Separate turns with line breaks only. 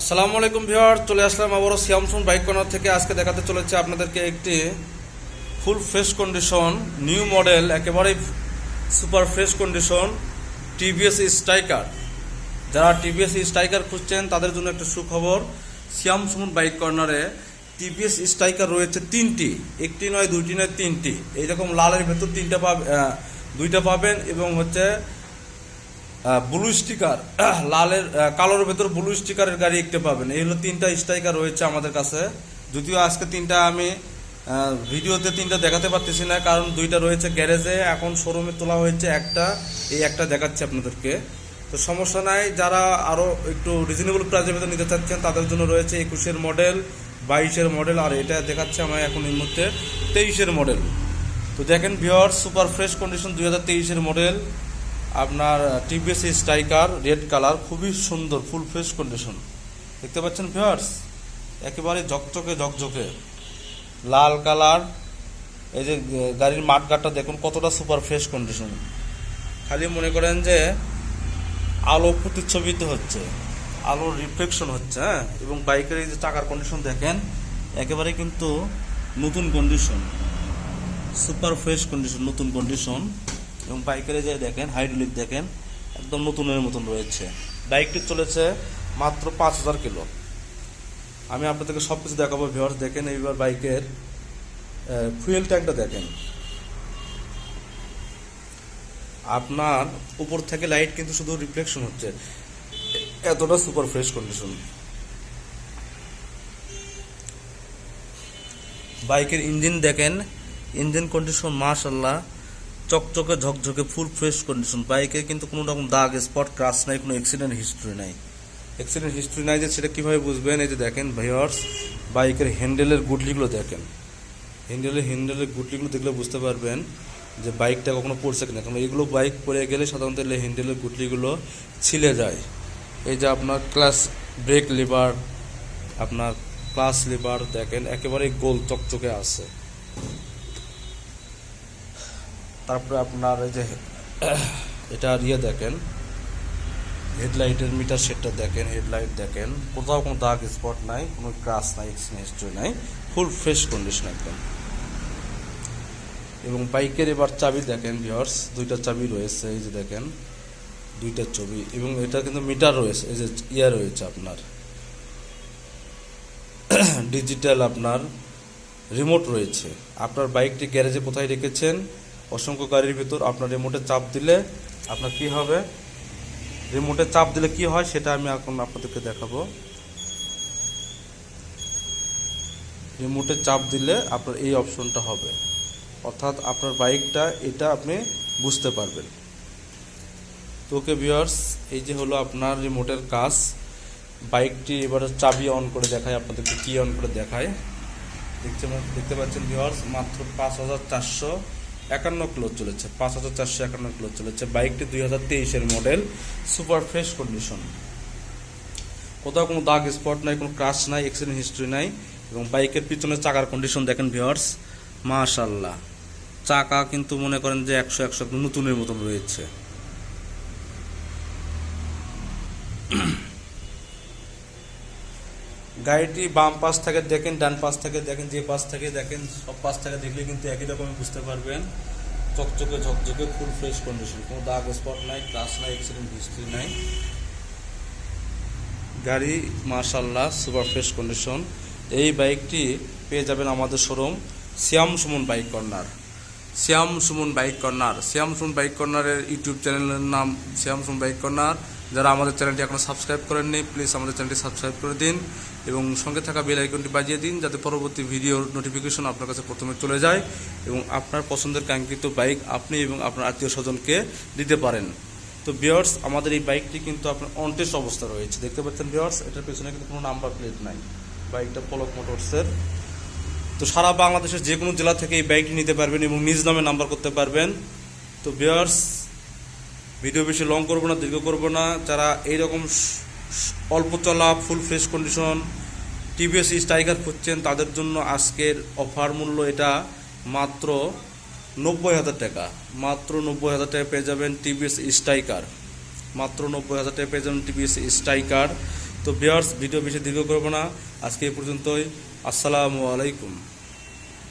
আসসালামু আলাইকুম ভিউয়ার চলে আসলাম আবারও সিয়ামসুন বাইক কর্নার থেকে। আজকে দেখাতে চলেছে আপনাদেরকে একটি full fresh condition new model একেবারেই super fresh condition TVS Stryker যারা টিভিএস স্ট্রাইকার খুঁজছেন, তাদের জন্য একটা সুখবর সিয়ামসুন বাইক কর্নারে টিভিএস স্ট্রাইকার রয়েছে তিনটি। একটি নয়, দুইটি নয়, তিনটি। এইরকম লালের ভেতর তিনটা পাবে দুইটা পাবেন এবং হচ্ছে ব্লু স্টিকার লালের কালোর ভেতর ব্লু স্টিকারের গাড়ি একটা পাবেন। এই হলো তিনটা স্ট্রাইকার রয়েছে আমাদের কাছে। যদিও আজকে তিনটা আমি ভিডিওতে তিনটা দেখাতে পারতেছি না, কারণ দুইটা রয়েছে গ্যারেজে। এখন শোরুমে তোলা হয়েছে একটা। এই একটা দেখাচ্ছি আপনাদেরকে। তো সমস্যা নাই, যারা আরও একটু রিজনেবল প্রাইসের ভেতর নিতে চাচ্ছেন, তাদের জন্য রয়েছে একুশের মডেল বাইশের মডেল আর এটা দেখাচ্ছে আমার এখন এই মুহূর্তে তেইশের মডেল তো দেখেন ভিওর সুপার ফ্রেশ কন্ডিশন দুই হাজার তেইশের মডেল আপনার টিভিএস স্ট্রাইকার রেড কালার খুবই সুন্দর ফুল ফ্রেশ কন্ডিশন দেখতে পাচ্ছেন ভিওর্স একেবারে ঝকঝকে ঝকঝকে। লাল কালার এই যে গাড়ির মাঠঘাটটা দেখুন, কতটা সুপার ফ্রেশ কন্ডিশন খালি মনে করেন যে, আলো প্রতিচ্ছবিত হচ্ছে, আলোর রিফ্লেকশন হচ্ছে হ্যাঁ? এবং বাইকের এই যে চাকার কন্ডিশন দেখেন, একেবারে কিন্তু নতুন কন্ডিশন সুপার ফ্রেশ কন্ডিশন নতুন কন্ডিশন এবং বাইকের যে দেখেন হাইড্রোলিক দেখেন, একদম নতুনের মতন রয়েছে। বাইকটি চলেছে মাত্র পাঁচ হাজার কিলো। আমি আপনাদেরকে সব কিছু দেখাবো ভিওর্স দেখেন, এইবার বাইকের ফুয়েল ট্যাঙ্কটা দেখেন। আপনার উপর থেকে লাইট কিন্তু শুধু রিফ্লেকশন হচ্ছে। এতটা সুপার ফ্রেশ কন্ডিশন বাইকের ইঞ্জিন দেখেন ইঞ্জিন কন্ডিশন মাশাল্লাহ চকচকে, ঝকঝকে, ফুল ফ্রেশ কন্ডিশন বাইকের কিন্তু কোনো রকম দাগ স্পট ক্রাশ নাই, কোনো অ্যাক্সিডেন্ট হিস্ট্রি নাই। অ্যাক্সিডেন্ট হিস্ট্রি নাই যে সেটা কীভাবে বুঝবেন? এই যে দেখেন ভাইয়ার্স বাইকের হ্যান্ডেলের গুটলিগুলো দেখেন। হ্যান্ডেলের হ্যান্ডেলের গুটলিগুলো দেখলে বুঝতে পারবেন যে বাইকটা কখনো পড়ছে কিনা। কারণ এগুলো বাইক পড়ে গেলে সাধারণত এই হ্যান্ডেলের গুটলিগুলো ছিলে যায়। এই যে আপনার ক্লাস ব্রেক লিভার আপনার ক্লাস লিভার দেখেন, একেবারে গোল চকচকে আছে। তারপরে আপনার এই যে, এটা ইয়ে দেখেন। হেডলাইটের মিটার সেটটা দেখেন, হেডলাইট দেখেন। কোথাও কোনো দাগ স্পট নাই, কোনো ক্রাশ নাই হিস্ট্রি নাই ফুল ফ্রেশ কন্ডিশন একদম। এবং বাইকের এবার চাবি দেখেন ভিওর্স দুইটা চাবি রয়েছে, এই যে দেখেন, দুইটা ছবি। এবং এটা কিন্তু মিটার রয়েছে, এই যে ইয়ে রয়েছে আপনার। ডিজিটাল আপনার রিমোট রয়েছে। আপনার বাইকটি গ্যারেজে কোথায় রেখেছেন? অসংখ্য গাড়ির ভিতর আপনার রিমোটে চাপ দিলে আপনার কি হবে? রিমোটে চাপ দিলে কি হয় সেটা আমি এখন আপনাদেরকে দেখাবো। রিমোটে চাপ দিলে আপনার এই অপশনটা হবে। অর্থাৎ আপনার বাইকটা এটা আপনি বুঝতে পারবেন। তো ওকে ভিউয়ার্স এই যে হলো আপনার রিমোটের কাজ। বাইকটি এবারে চাবি অন করে দেখায় আপনাদেরকে কি অন করে দেখায় দেখতে দেখতে পাচ্ছেন ভিউয়ার্স মাত্র পাঁচ হাজার চারশো একান্ন কিলো চলেছে, পাঁচ হাজার চারশো একান্ন কিলো চলেছে। বাইকটি দুই হাজার তেইশের মডেল, সুপার ফ্রেশ কন্ডিশন। কোথাও কোনো দাগ স্পট নাই, কোনো ক্রাশ নাই অ্যাক্সিডেন্ট হিস্ট্রি নাই, এবং বাইকের পিছনে চাকার কন্ডিশন দেখেন ভিউয়ার্স মাশাল্লাহ চাকা কিন্তু মনে করেন যে একশো একশো নতুনের মতন রয়েছে। গাড়িটি বাম পাশ থেকে দেখেন, ডান পাশ থেকে দেখেন, যে পাশ থেকে দেখেন, সব পাশ থেকে দেখলে কিন্তু একই রকম বুঝতে পারবেন। চকচকে, ঝকঝকে ফুল ফ্রেশ কন্ডিশন কোনো দাগ স্পট নাই ক্লাস নাই অ্যাক্সিডেন্ট হিস্ট্রি নাই। গাড়ি মার্শাল্লাহ সুপার ফ্রেশ কন্ডিশন এই বাইকটি পেয়ে যাবেন আমাদের showroom Shyam Suman bike corner. Shyam Suman bike corner. Shyam Suman bike কর্নারের ইউটিউব চ্যানেলের নাম শ্যাম সুমন বাইক কর্নার। যারা আমাদের চ্যানেলটি এখনও সাবস্ক্রাইব করেননি প্লিজ আমাদের চ্যানেলটি সাবস্ক্রাইব করে দিন এবং সঙ্গে থাকা বেল আইকনটি বাজিয়ে দিন যাতে পরবর্তী ভিডিওর নোটিফিকেশন আপনার কাছে প্রথমে চলে যায় এবং আপনার পছন্দের কাঙ্ক্ষিত বাইক আপনি এবং আপনার আত্মীয় স্বজনকে দিতে পারেন। তো বিয়ার্স আমাদের এই বাইকটি কিন্তু আপনার অনটেস্ট অবস্থা রয়েছে। দেখতে পাচ্ছেন বিয়ার্স এটার পেছনে কিন্তু কোনো নাম্বার প্লেট নাই। বাইকটা পলক মোটরসের তো সারা বাংলাদেশের যে কোনো জেলা থেকে এই বাইকটি নিতে পারবেন এবং নিজ নামে নাম্বার করতে পারবেন। তো বিয়ার্স ভিডিও বেশি লং করব না, দীর্ঘ করব না। যারা এইরকম স- স- অল্প চলা full fresh condition TVS Stryker খুঁজছেন, তাদের জন্য আজকের অফার মূল্য এটা মাত্র নব্বই হাজার টাকা। মাত্র নব্বই হাজার টাকা পেয়ে যাবেন টিভিএস স্ট্রাইকার মাত্র নব্বই হাজার টাকা পেয়ে যাবেন টিভিএস স্ট্রাইকার তো বিয়ার্স ভিডিও বেশি দীর্ঘ করব না। আজকে এই পর্যন্তই। আসসালামু আলাইকুম।